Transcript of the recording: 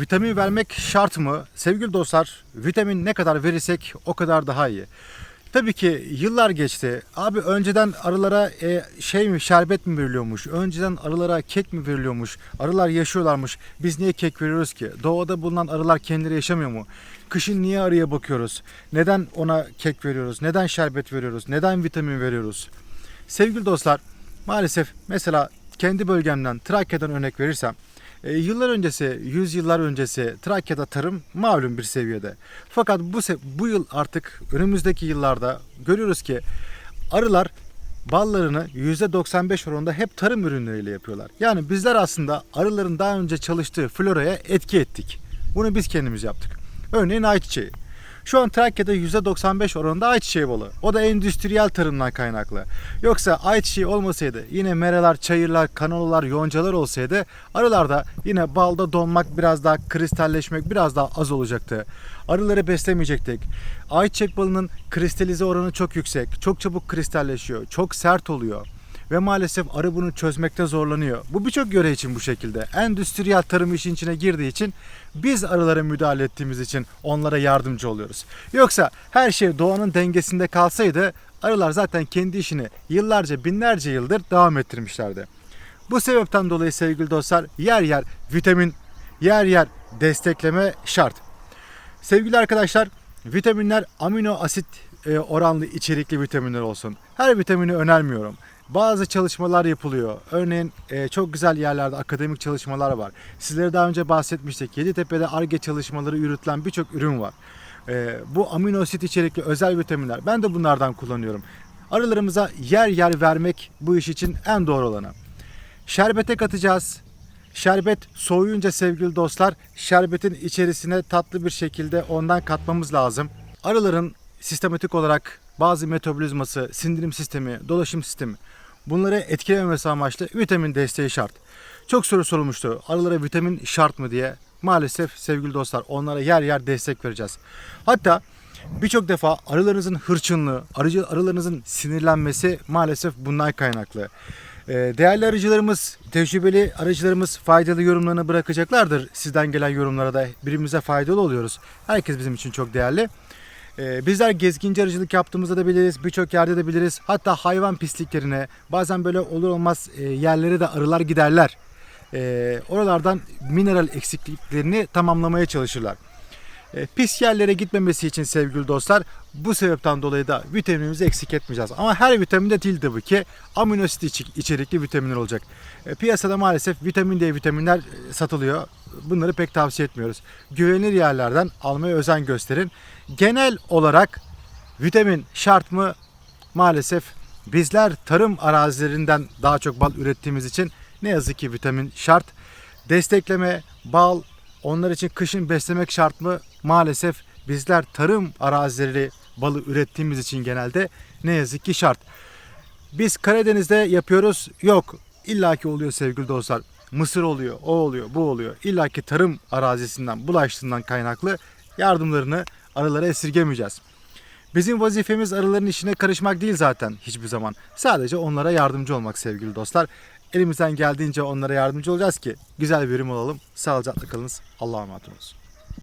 Vitamin vermek şart mı? Sevgili dostlar, vitamin ne kadar verirsek o kadar daha iyi. Tabii ki yıllar geçti. Abi önceden arılara e, şey mi şerbet mi veriliyormuş? Önceden arılara kek mi veriliyormuş? Arılar yaşıyorlarmış. Biz niye kek veriyoruz ki? Doğada bulunan arılar kendileri yaşamıyor mu? Kışın niye arıya bakıyoruz? Neden ona kek veriyoruz? Neden şerbet veriyoruz? Neden vitamin veriyoruz? Sevgili dostlar, maalesef mesela kendi bölgemden Trakya'dan örnek verirsem e, yıllar öncesi, 100 yıllar öncesi Trakya'da tarım malum bir seviyede. Fakat bu bu yıl artık önümüzdeki yıllarda görüyoruz ki arılar ballarını %95 oranında hep tarım ürünleriyle yapıyorlar. Yani bizler aslında arıların daha önce çalıştığı floraya etki ettik. Bunu biz kendimiz yaptık. Örneğin ayçiçeği. Şu an Trakya'da %95 oranında ayçiçeği balı. O da endüstriyel tarımdan kaynaklı. Yoksa ayçiçeği olmasaydı yine meralar, çayırlar, kanolalar, yoncalar olsaydı arılarda yine balda donmak biraz daha kristalleşmek biraz daha az olacaktı. Arıları beslemeyecektik. Ayçiçek balının kristalize oranı çok yüksek. Çok çabuk kristalleşiyor. Çok sert oluyor ve maalesef arı bunu çözmekte zorlanıyor. Bu birçok yöre için bu şekilde. Endüstriyel tarım işin içine girdiği için biz arılara müdahale ettiğimiz için onlara yardımcı oluyoruz. Yoksa her şey doğanın dengesinde kalsaydı arılar zaten kendi işini yıllarca binlerce yıldır devam ettirmişlerdi. Bu sebepten dolayı sevgili dostlar yer yer vitamin, yer yer destekleme şart. Sevgili arkadaşlar, vitaminler amino asit e, oranlı içerikli vitaminler olsun. Her vitamini önermiyorum. Bazı çalışmalar yapılıyor. Örneğin e, çok güzel yerlerde akademik çalışmalar var. Sizlere daha önce bahsetmiştik. Yeditepe'de ARGE çalışmaları yürütülen birçok ürün var. E, bu amino asit içerikli özel vitaminler. Ben de bunlardan kullanıyorum. Arılarımıza yer yer vermek bu iş için en doğru olanı. Şerbete katacağız. Şerbet soğuyunca sevgili dostlar şerbetin içerisine tatlı bir şekilde ondan katmamız lazım. Arıların sistematik olarak bazı metabolizması, sindirim sistemi, dolaşım sistemi bunları etkilememesi amaçlı vitamin desteği şart. Çok soru sorulmuştu. Arılara vitamin şart mı diye. Maalesef sevgili dostlar onlara yer yer destek vereceğiz. Hatta birçok defa arılarınızın hırçınlığı, arıcı, arılarınızın sinirlenmesi maalesef bundan kaynaklı. Ee, Değerli arıcılarımız, tecrübeli arıcılarımız faydalı yorumlarını bırakacaklardır. Sizden gelen yorumlara da birbirimize faydalı oluyoruz. Herkes bizim için çok değerli. Ee, bizler gezginci arıcılık yaptığımızda da biliriz, birçok yerde de biliriz. Hatta hayvan pisliklerine, bazen böyle olur olmaz e, yerlere de arılar giderler. Ee, oralardan mineral eksikliklerini tamamlamaya çalışırlar. E, pis yerlere gitmemesi için sevgili dostlar bu sebepten dolayı da vitaminimizi eksik etmeyeceğiz. Ama her vitamin de değil tabii ki amino asit içi- içerikli vitaminler olacak. E, piyasada maalesef vitamin D vitaminler e, satılıyor. Bunları pek tavsiye etmiyoruz. Güvenilir yerlerden almaya özen gösterin. Genel olarak vitamin şart mı? Maalesef bizler tarım arazilerinden daha çok bal ürettiğimiz için ne yazık ki vitamin şart. Destekleme, bal, onlar için kışın beslemek şart mı? Maalesef bizler tarım arazileri balı ürettiğimiz için genelde ne yazık ki şart. Biz Karadeniz'de yapıyoruz. Yok. illaki oluyor sevgili dostlar. Mısır oluyor, o oluyor, bu oluyor. İlla ki tarım arazisinden, bulaştığından kaynaklı yardımlarını arılara esirgemeyeceğiz. Bizim vazifemiz arıların işine karışmak değil zaten hiçbir zaman. Sadece onlara yardımcı olmak sevgili dostlar. Elimizden geldiğince onlara yardımcı olacağız ki güzel bir ürün olalım. Sağlıcakla kalınız. Allah'a emanet olun.